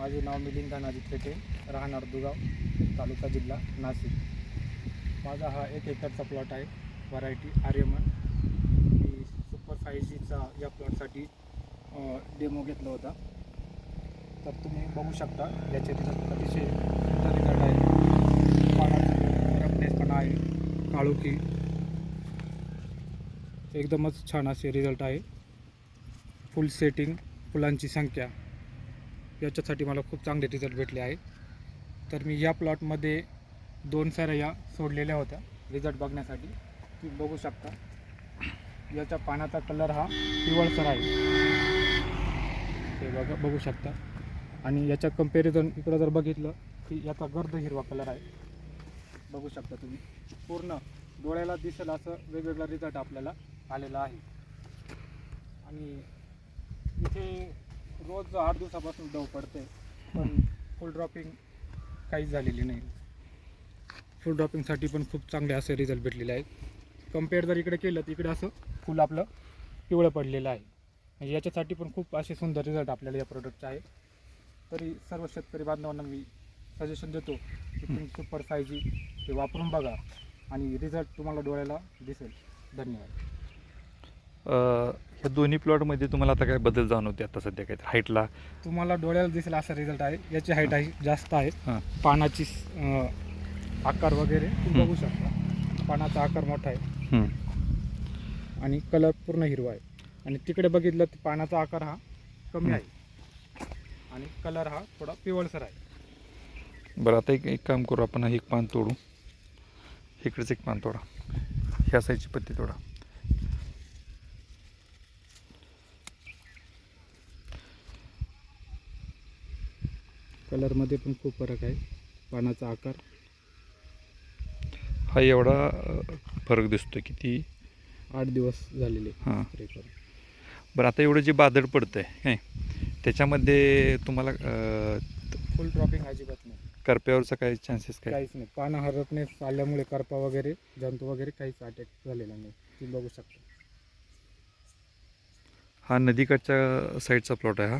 माझे नाव मिलिंद नाजी थेटे राहणार दुगाव तालुका जिल्हा नाशिक. माझा हा एक एकरचा प्लॉट आहे व्हरायटी आर्यमन. मी सुपर फाय जीचा या प्लॉटसाठी डेमो घेतला होता. तर तुम्ही बघू शकता याचे रिझल्ट अतिशय सुंदर रिझल्ट आहे. पानाचं पण आहे काळोखी एकदमच छान असे रिझल्ट आहे. फुल सेटिंग फुलांची संख्या. याच्यासाठी मला खूप चांगले रिझल्ट भेटले आहे. तर मी या प्लॉटमध्ये दोन सऱ्या सोडलेल्या होत्या रिझल्ट बघण्यासाठी. तुम्ही बघू शकता. याच्या पानाचा कलर हा पिवळसर आहे. ते बघा बघू शकता. आणि याच्या कंपॅरिझन इकडं जर बघितलं की याचा गर्द हिरवा कलर आहे. बघू शकता तुम्ही. पूर्ण डोळ्याला दिसेल असं वेगवेगळा रिझल्ट आपल्याला आलेला आहे. आणि इथे रोज आठ दिवसापासून दव पडते पण फुल ड्रॉपिंग काहीच झालेली नाही. फुल ड्रॉपिंगसाठी पण खूप चांगले असे रिझल्ट भेटलेले आहेत. कंपेअर जर इकडे केलं तर इकडे असं फुल आपलं पिवळं पडलेलं आहे. म्हणजे याच्यासाठी पण खूप असे सुंदर रिझल्ट आपल्याला या प्रोडक्टचे आहे. तरी सर्व शेतकरी बांधवांना मी सजेशन देतो की तुम्ही सुपर फाय जी हे वापरून बघा आणि रिझल्ट तुम्हाला डोळ्याला दिसेल. धन्यवाद. ह्या दोन्ही प्लॉटमध्ये तुम्हाला आता काय बदल जाणवते आता सध्या काय हाईटला तुम्हाला डोळ्याला दिसेल असा रिझल्ट आहे. याची हाईट आहे जास्त आहे. पानाची अं, आकार वगैरे तुम्ही. बघू शकता. पानाचा आकार मोठा आहे. हं. आणि कलर पूर्ण हिरवा आहे. आणि तिकडे बघितलं तर पानाचा आकार हा कमी हं. आहे आणि कलर हा थोडा पिवळसर आहे. बरं आता एक एक काम करू आपण एक पान तोडू. इकडेच एक पान तोडा. ह्या साईडची पत्ती तोडा. कलरमध्ये पण खूप फरक आहे. पानाचा आकार. हा एवढा फरक दिसतोय किती आठ दिवस झालेले. हां. बरं आता एवढं जे बादड पडतंय काय त्याच्यामध्ये तुम्हाला फुल ड्रॉपिंग अजिबात नाही. करप्यावरचा काय चान्सेस काय? काहीच नाही. पानं हरपणे आल्यामुळे करपा वगैरे जंतू वगैरे काहीच अटॅक झालेला नाही. तुम्ही बघू शकता. हा नदीकडच्या साईडचा प्लॉट आहे हा.